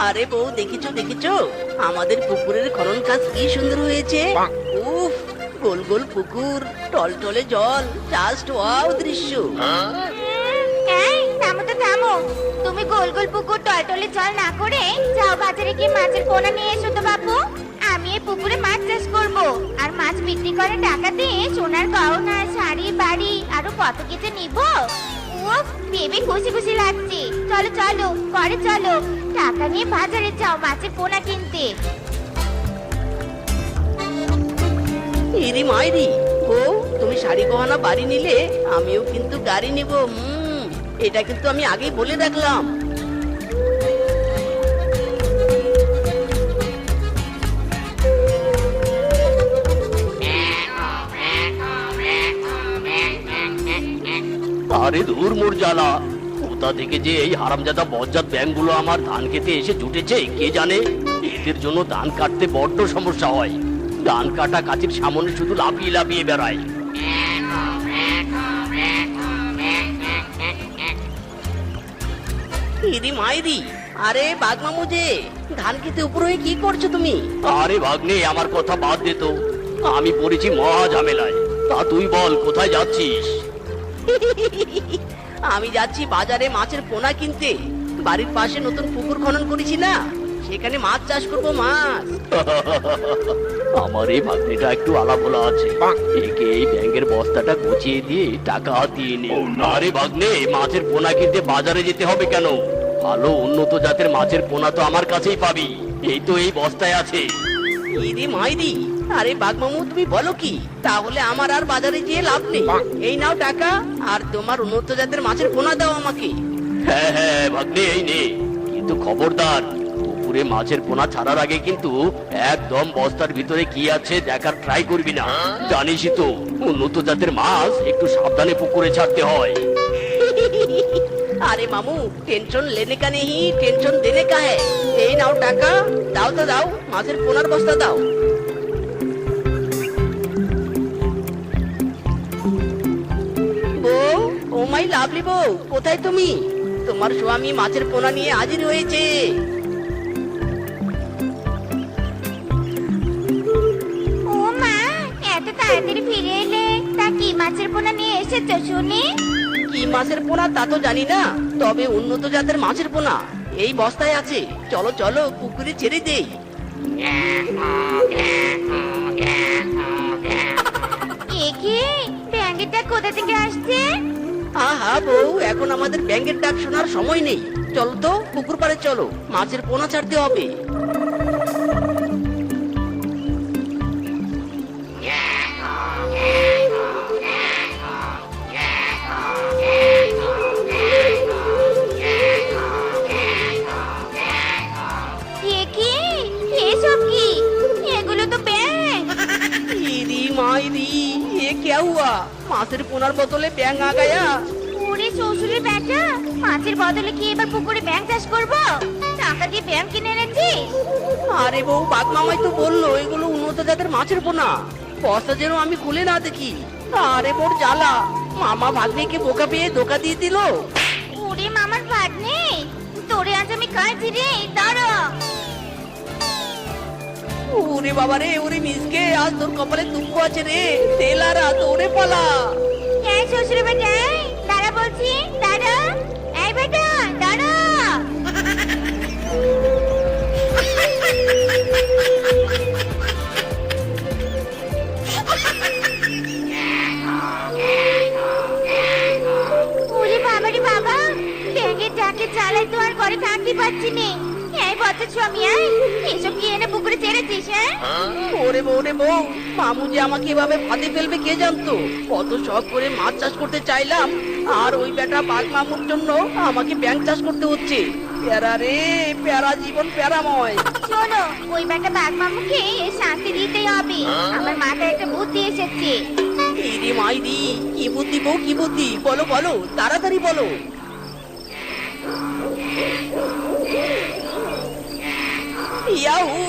আরে বউ দেখিছো দেখিছো? আমাদের পুকুরের খনন কাজ কি সুন্দর হয়েছে। উফ গোল গোল পুকুর টলটলে জল জাস্ট ওয়াও দৃশ্য। এই থামো তো থামো। তুমি গোল গোল পুকুর টলটলে জল না করে যাও বাজারে গিয়ে মাছের পোনা নিয়ে এসো তো বাপু। আমি এই পুকুরে মাছ চাষ করব। আর মাছ বিক্রি করে টাকা দিয়ে সোনার গহনা শাড়ি বাড়ি আরও কত কিছু নিব? খুশি খুশি লাগছে। চলো চলো চলো। টাকা নিয়ে বাজারে কিনতে। ও, তুমি শাড়ি গহনা বাড়ি নিলে, আমিও কিন্তু গাড়ি নিব এটা কিন্তু আমি আগেই বলে রাখলাম আরে দূর মোর জ্বালা। কোথা থেকে যে এই হারামজাদা বজ্জাত ব্যাংকগুলো আমার ধান খেতে এসে জুটেছে কে জানে? এদের জন্য ধান কাটতে বড্ড সমস্যা হয়। ধান কাটা কাছের সামনে শুধু লাফিয়ে লাফিয়ে বেড়ায়। ইরি মাইরি আরে বাগমামু যে ধান খেতে উপর হয়ে কি করছ তুমি? আরে ভাগ্নে আমার কথা বাদ দে তো। আমি পড়েছি মহা ঝামেলায়। তা তুই বল কোথায় যাচ্ছিস? আমি যাচ্ছি বাজারে মাছের পোনা কিনতে। বাড়ির পাশে নতুন পুকুর খনন করেছি না? সেখানে মাছ চাষ করব মাছ। আমার এই ভাগ্নেটা একটু আলাপোলা আছে। একে এই ব্যাংকের বস্তাটা গুছিয়ে দিয়ে টাকা হাতিয়ে নে আরে ভাগ্নে মাছের পোনা কিনতে বাজারে যেতে হবে কেন? ভালো উন্নত জাতের মাছের পোনা তো আমার কাছেই পাবি। এই তো এই বস্তায় আছে। ইরি মাইরি আরে বাগমামু তুমি বলো কি? তাহলে আমার আর বাজারে গিয়ে লাভ নেই। এই নাও টাকা আর তোমার উন্নত জাতের মাছের পোনা দাও আমাকে। হ্যাঁ হ্যাঁ ভাগ্নে এই নে। কিন্তু খবরদার পুকুরে মাছের পোনা ছাড়ার আগে কিন্তু একদম বস্তার ভিতরে কি আছে দেখার ট্রাই করবি না। জানিসই তো উন্নত জাতের মাছ একটু সাবধানে পুকুরে ছাড়তে হয়। আরে মামু টেনশন লেনে কা নেহি টেনশন দেনে কা হ্যায় এই নাও টাকা দাও তো দাও মাছের পোনার বস্তা দাও। মাই লাভলি বউ কোথায় তুমি? তোমার স্বামী মাছের পোনা নিয়ে হাজির হয়েছে। ও মা এত তাড়াতাড়ি ফিরে এলে তা কি মাছের পোনা নিয়ে এসেছ শুনি? কি মাছের পোনা তা তো জানি না তবে উন্নত জাতের মাছের পোনা এই বস্তায় আছে। চলো চলো পুকুরে ছেড়ে দেই। এ কি কোথা থেকে আসছে? আহা বউ এখন আমাদের ব্যাংকের ডাক শোনার সময় নেই। চলো তো পুকুর পাড়ে চলো। মাছের পোনা ছাড়তে হবে। এগুলো তো ব্যাংক ইরি মাইরি এ কে হুয়া মাছের পোনার বদলে ব্যাং আ গায়া ওরে শ্বশুরের বেটা মাছের বদলে কি এবার পুকুরে ব্যাঙ চাষ করব? টাকা দিয়ে ব্যাঙ কিনে এনেছিস? আরে বউ বাদ মামাই তো বলল এগুলো উন্নত জাতের মাছের পোনা। বস্তা যেন আমি খুলে না দেখি। আরে মোর জ্বালা মামা ভাগ্নেকে বোকা পেয়ে ধোকা দিয়ে দিল। ওরে মামার ভাগ্নে তোরে আজ আমি কাঁদছি রে দাঁড়া ওরে বাবা রে, ওরে মিসকে, আজ তোর কপালে দুঃখ আছে রে। তেল আর হাত ওরে পালা। এই শ্বশুরের বেটা দাঁড়া বলছি, দাঁড়া। এই বেটা, দাঁড়া। চালাই তো আর ঘরে থাকতে পারছি নে। এই বছর স্বামী এসব কি এনে হ্যাঁ ওরে বউ রে বউ মামু যে আমাকে এভাবে ফাঁদে ফেলবে কে জানতো? কত শখ করে মাছ চাষ করতে চাইলাম আর ওই বেটা বাঘ মামুর জন্য আমাকে ব্যাংক চাষ করতে হচ্ছে। প্যারা রে প্যারা জীবন প্যারাময়। শোনো ওই বেটা বাঘ মামুকে শান্তি দিতেই হবে। আমার মাথায় একটা বুদ্ধি এসেছে। ইরি মাইরি কি বুদ্ধি বউ কি বুদ্ধি? বলো বলো তাড়াতাড়ি বলো। ইয়াহু!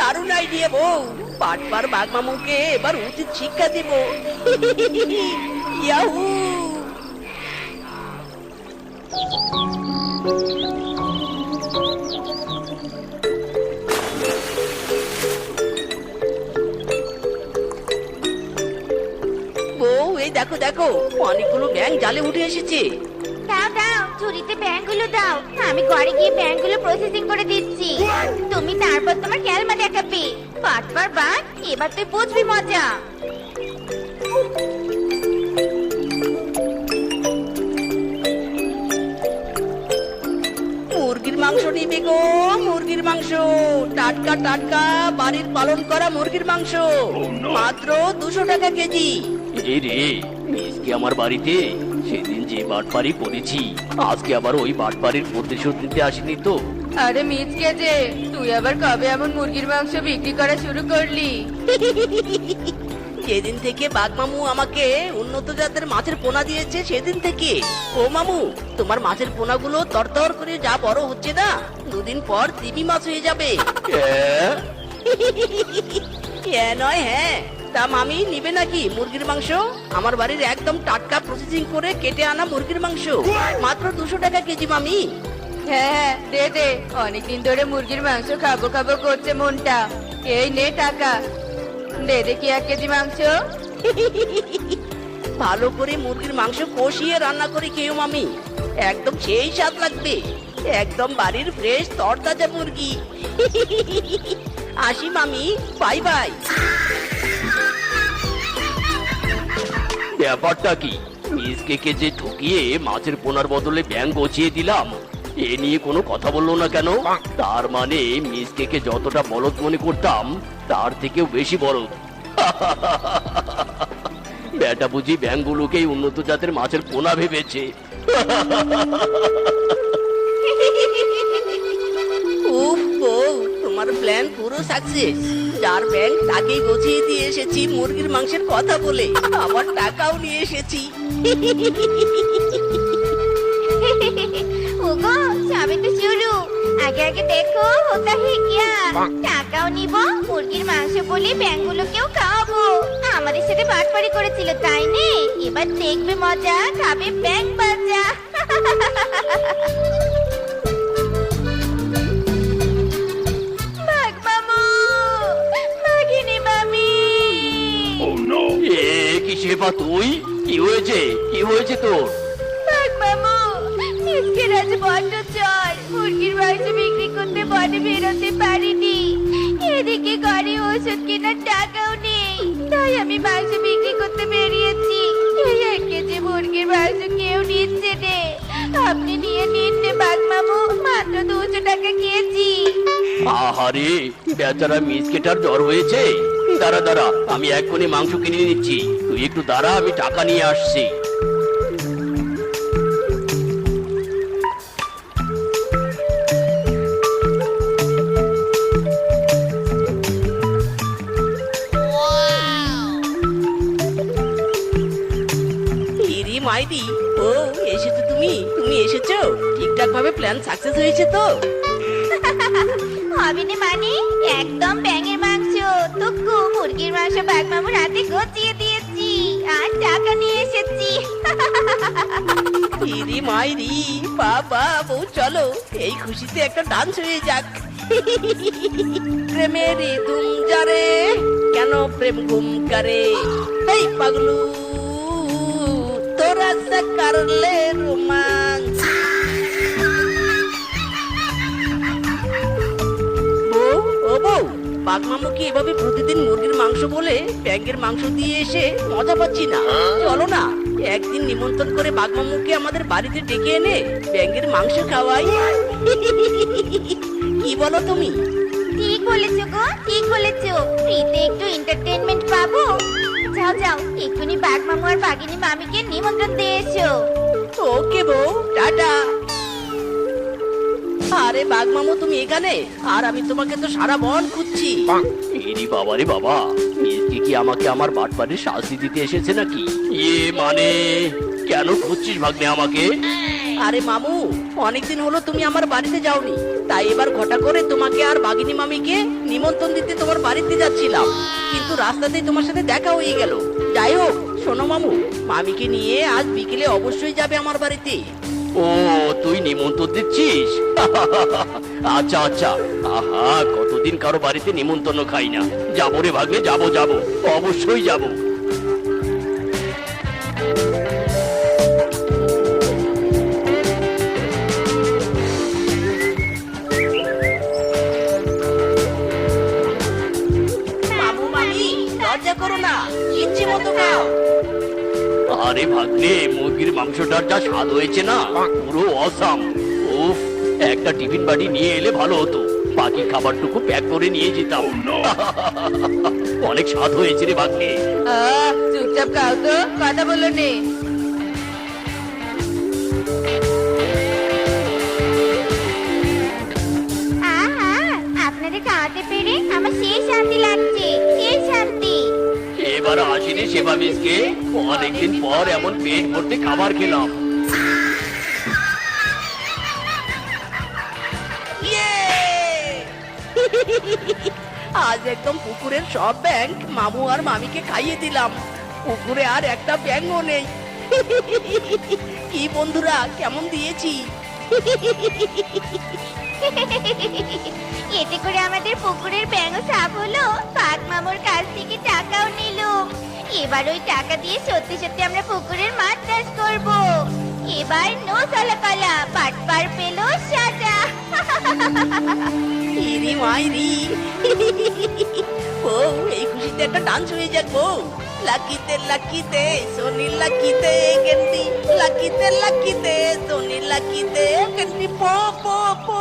দারুণ আইডিয়া বউ। বাটবার বাঘমামুকে এবার উচিত শিক্ষা দেব। ইয়াহু! বউ, এই দেখো দেখো, অনেকগুলো ব্যাং জালে উঠে এসেছে। দাও দাও ঝুড়িতে ব্যাংকগুলো দাও। আমি ঘরে গিয়ে ব্যাংকগুলো প্রসেসিং করে দিচ্ছি। তুমি তারপর তোমার ক্যালমা দেখাবে। পাটবার বাট এবার তুই বুঝবি মজা। মুরগির মাংস নিবে গো মুরগির মাংস। টাটকা টাটকা বাড়ির পালন করা মুরগির মাংস। মাত্র দুশো টাকা কেজি। রে মিসকে আমার বাড়িতে। সেদিন যে বাটপারি করেছি আজকে আবার ওই বাটপারির প্রতিশোধ নিতে আসেনি তো। আরে মিচকে যে তুই আবার কবে এমন মুরগির মাংস বিক্রি করা শুরু করলি? যেদিন থেকে বাঘ মামু আমাকে উন্নত জাতের মাছের পোনা দিয়েছে সেদিন থেকে। ও মামু তোমার মাছের পোনাগুলো তরতর করে যা বড় হচ্ছে না দুদিন পর তিমি মাছ হয়ে যাবে? এ নয় হ্যাঁ। তা মামি নিবে নাকি মুরগির মাংস? আমার বাড়ির একদম টাটকা প্রসেসিং করে কেটে আনা মুরগির মাংস। মাত্র দুশো টাকা কেজি মামি। হ্যাঁ হ্যাঁ দে দে। অনেকদিন ধরে মুরগির মাংস খাব খাব করছে মনটা। এই নে টাকা। দে দেখি এক কেজি মাংস। ভালো করে মুরগির মাংস কষিয়ে রান্না করে খেয়েও মামি। একদম সেই স্বাদ লাগবে। একদম বাড়ির ফ্রেশ তরতাজা মুরগি। আসি মামি। Bye bye. ব্যাপারটা কি? মিসকে কে যে ঠকিয়ে মাছের পোনার বদলে ব্যাং গছিয়ে দিলাম, এ নিয়ে কোনো কথা বলল না কেন? তার মানে মিসকে কে যতটা বলদ মনে করতাম, তার থেকেও বেশি বলদ। ব্যাটা বুঝি ব্যাংগুলোকেই উন্নত জাতের মাছের পোনা ভেবেছে। তোমার প্ল্যান পুরো সাকসেস যার ব্যাংক তাকেই গছিয়ে দিয়ে এসেছি মুরগির মাংসের কথা বলে। আবার টাকাও নিয়ে এসেছি। ওগো সবে তো শুরু। আগে আগে দেখো হোতা হে কিয়া টাকাও নিব মুরগির মাংস বলে ব্যাংকগুলোকেও খাওয়াবো। আমাদের সাথে বাটপারি করেছিল তাই নে? এবার দেখবে মজা খাবে ব্যাংক বাজা। শেফা তুই? কি হয়েছে? কি হয়েছে তোর? মামু বড্ড চল মুরগির মাংস বিক্রি করতে বনে বেরোতে পারিনি। এদিকে ঘরে ওষুধ কেনার টাকাও নেই। তাই আমি মাংস বিক্রি করতে বেরিয়েছি। এই এক কেজি মুরগির মাংস কেউ নিচ্ছে নে। আপনি নিয়ে নিন নে বাঘ মামু। মাত্র দুশো টাকা কেজি। আহারে বেচারা মিসকেটার জ্বর হয়েছে। দাঁড়া দাঁড়া আমি এক্ষুনি মাংস কিনে নিচ্ছি। তুই একটু দাঁড়া আমি টাকা নিয়ে আসছি। ইরি মাইরি ও এসেছ তুমি? তুমি এসেছ? ঠিকঠাক ভাবে প্ল্যান সাকসেস হয়েছে তো। হবে না মানে? একদম ব্যাঙের মাংস টুকু মুরগির মাংস, বাঘ মামুর হাতে গচিয়ে দিয়েছি। আর টাকা নিয়ে এসেছি। ইরি মাইরি, বাবা, বউ, চলো। এই খুশিতে একটা ডান্স হয়ে যাক। প্রেমের ধুম যারে কেন প্রেম ঘুম করে? এই পাগলু, তোরা সে করলে রোমান্স কি এভাবে প্রতিদিন মুরগির মাংস বলে ব্যাঙের মাংস দিয়ে এসে মজা পাচ্ছি না? চলো না একদিন নিমন্ত্রণ করে বাঘমামুকে আমাদের বাড়িতে ডেকে এনে ব্যাঙের মাংস খাওয়াই। কি বলো তুমি? ঠিক বলেছ গো ঠিক বলেছ। ফ্রিতে একটু এন্টারটেইনমেন্ট পাবো। যাও যাও এক্ষুনি বাঘ মামু আর বাঘিনী মামিকে নিমন্ত্রণ দিয়ে এসো। ওকে বউ টাটা। আরে বাঘ মামু তুমি এখানে? আর আমি তোমাকে তো সারা বন খুঁজছি। এরি বাবা রে বাবা। মিসকে কি আমাকে আমার বাটপাড়ির শাস্তি দিতে এসেছে নাকি? ইয়ে মানে কেন খুঁজছিস ভাগ্নে আমাকে? আরে মামু অনেকদিন হলো তুমি আমার বাড়িতে যাওনি। তাই এবার ঘটা করে তোমাকে আর বাগিনী মামিকে নিমন্ত্রণ দিতে তোমার বাড়িতে যাচ্ছিলাম। কিন্তু রাস্তাতেই তোমার সাথে দেখা হয়ে গেল। যাই হোক শোনো মামু মামিকে নিয়ে আজ বিকেলে অবশ্যই যাবে আমার বাড়িতে। ও, তুই নিমন্ত্রণ দিচ্ছিস? আচ্ছা আচ্ছা। আহা, কতদিন কারও বাড়িতে নিমন্ত্রণ খাই না। যাব রে ভাগ্নে, যাব যাব। অবশ্যই যাব। করো না। আরে ভাগ্নে মুরগির মাংসটার যা স্বাদ হয়েছে না পুরো অসাম। উফ একটা টিফিন বাড়ি নিয়ে এলে ভালো হতো। বাকি খাবারটুকু প্যাক করে নিয়ে যেতাম। অনেক স্বাদ হয়েছে রে ভাগ্নে। আহ, চুপচাপ খাও তো কথা বলো নে। আহা আপনাদের খাওয়াতে পেরে আমার সেই শান্তি লাগছে সেবা মিসকে অনেকদিন পর এমন পেট ভর্তি খাবার খেলাম। ইয়ে! আজ একদম পুকুরের সব ব্যাংক মামু আর মামিকে খাইয়ে দিলাম। পুকুরে আর একটা ব্যাংকও নেই। কি বন্ধুরা কেমন দিয়েছি? এতে করে আমাদের পুকুরের ব্যাঙ সাফ হলো। পাক মামুর কাছ থেকে টাকাও নিল এবার ওই টাকা দিয়ে সত্যি সত্যি আমরা পুকুরের মাছ চাষ করব। এবার নো সালাকালা পাটপার পেল সাজা ইরি মাইরি ও, এই খুশিতে একটা ডান্স হয়ে যাক বউ লাকিতে লাকিতে, সোনি লাকিতে গেন্ডি লাকিতে লাকিতে, সোনি লাকিতে গেন্ডি পো পো পো।